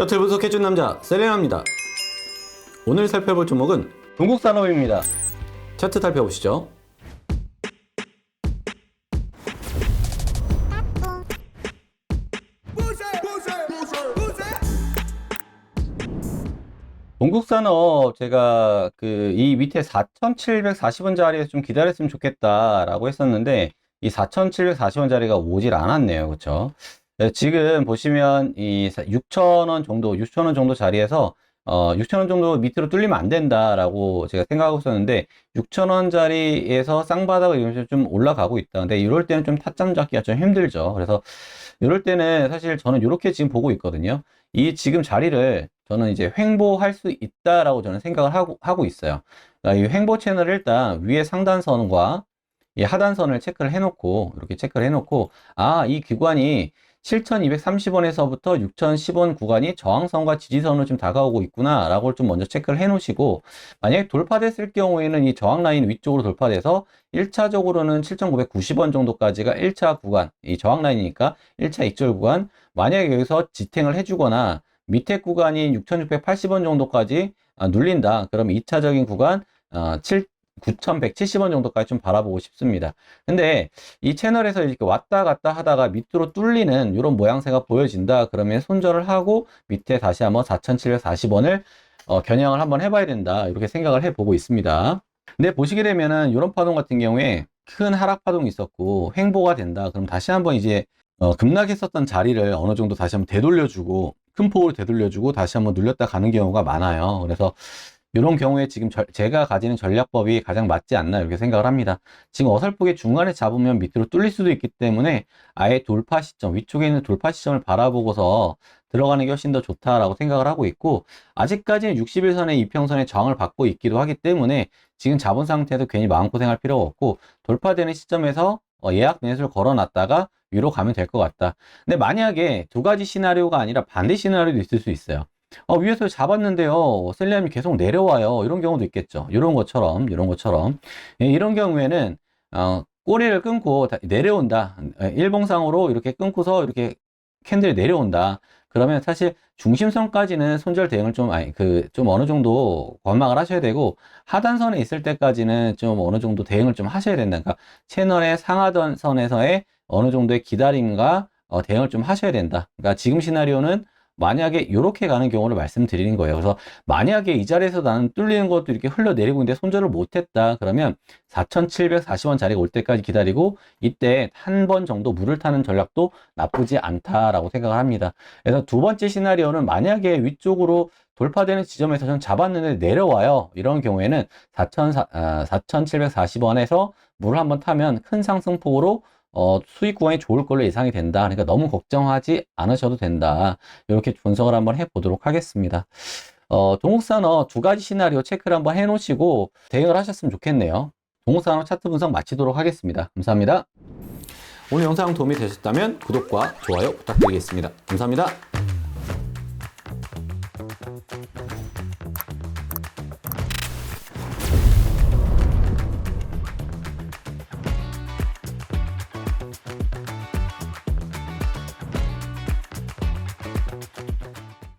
차트 분석해준 남자 셀레나입니다. 오늘 살펴볼 종목은 동국산업입니다. 차트 살펴보시죠. 동국산업 제가 그 이 밑에 4,740원짜리에서 좀 기다렸으면 좋겠다라고 했었는데 이 4,740원짜리가 오질 않았네요. 그렇죠? 지금 보시면 이 6,000원 정도, 6,000원 정도 자리에서 어, 6,000원 정도 밑으로 뚫리면 안 된다라고 제가 생각하고 있었는데 6,000원짜리에서 쌍바닥을 이루면서 좀 올라가고 있다. 근데 이럴 때는 좀 타점 잡기가 좀 힘들죠. 그래서 이럴 때는 사실 저는 이렇게 지금 보고 있거든요. 이 지금 자리를 저는 이제 횡보할 수 있다라고 저는 생각을 하고, 하고 있어요. 그러니까 이 횡보 채널을 일단 위에 상단선과 이 하단선을 체크를 해놓고, 이렇게 체크를 해놓고, 아, 이 구간이 7,230원에서부터 6,010원 구간이 저항선과 지지선으로 좀 다가오고 있구나, 라고 좀 먼저 체크를 해 놓으시고, 만약에 돌파됐을 경우에는 이 저항 라인 위쪽으로 돌파돼서 1차적으로는 7,990원 정도까지가 1차 구간, 이 저항 라인이니까 1차 익절 구간, 만약에 여기서 지탱을 해주거나, 밑에 구간이 6,680원 정도까지 아, 눌린다. 그러면 2차적인 구간, 어, 7, 9,170원 정도까지 좀 바라보고 싶습니다. 근데 이 채널에서 이렇게 왔다 갔다 하다가 밑으로 뚫리는 이런 모양새가 보여진다. 그러면 손절을 하고 밑에 다시 한번 4,740원을 어, 겨냥을 한번 해봐야 된다. 이렇게 생각을 해보고 있습니다. 근데 보시게 되면은 이런 파동 같은 경우에 큰 하락 파동이 있었고 횡보가 된다. 그럼 다시 한번 이제 어, 급락했었던 자리를 어느 정도 다시 한번 되돌려주고 큰 폭으로 되돌려주고 다시 한번 눌렸다 가는 경우가 많아요. 그래서 이런 경우에 지금 저- 제가 가지는 전략법이 가장 맞지 않나 이렇게 생각을 합니다. 지금 어설프게 중간에 잡으면 밑으로 뚫릴 수도 있기 때문에 아예 돌파 시점, 위쪽에 있는 돌파 시점을 바라보고서 들어가는 게 훨씬 더 좋다라고 생각을 하고 있고 아직까지는 60일선의 이평선의 저항을 받고 있기도 하기 때문에 지금 잡은 상태에서 괜히 마음고생할 필요가 없고 돌파되는 시점에서 어, 예약 매수를 걸어놨다가 위로 가면 될 것 같다. 근데 만약에 두 가지 시나리오가 아니라 반대 시나리오도 있을 수 있어요. 어, 위에서 잡았는데요. 셀리암이 계속 내려와요. 이런 경우도 있겠죠. 이런 것처럼, 이런 것처럼. 예, 이런 경우에는, 어, 꼬리를 끊고 다- 내려온다. 예, 일봉상으로 이렇게 끊고서 이렇게 캔들이 내려온다. 그러면 사실 중심선까지는 손절 대응을 좀, 아니, 그, 좀 어느 정도 관망을 하셔야 되고, 하단선에 있을 때까지는 좀 어느 정도 대응을 좀 하셔야 된다. 그러니까 채널의 상하단 선에서의 어느 정도의 기다림과 어, 대응을 좀 하셔야 된다. 그러니까 지금 시나리오는 만약에 이렇게 가는 경우를 말씀드리는 거예요. 그래서 만약에 이 자리에서 나는 뚫리는 것도 이렇게 흘러내리고 있는데 손절을 못했다. 그러면 4,740원 자리가 올 때까지 기다리고 이때 한 번 정도 물을 타는 전략도 나쁘지 않다라고 생각을 합니다. 그래서 두 번째 시나리오는 만약에 위쪽으로 돌파되는 지점에서 전 잡았는데 내려와요. 이런 경우에는 4,740원에서 물을 한번 타면 큰 상승폭으로 어, 수익 구간이 좋을 걸로 예상이 된다. 그러니까 너무 걱정하지 않으셔도 된다. 이렇게 분석을 한번 해보도록 하겠습니다. 어, 동국산업 두 가지 시나리오 체크를 한번 해놓으시고 대응을 하셨으면 좋겠네요. 동국산업 차트 분석 마치도록 하겠습니다. 감사합니다. 오늘 영상 도움이 되셨다면 구독과 좋아요 부탁드리겠습니다. 감사합니다.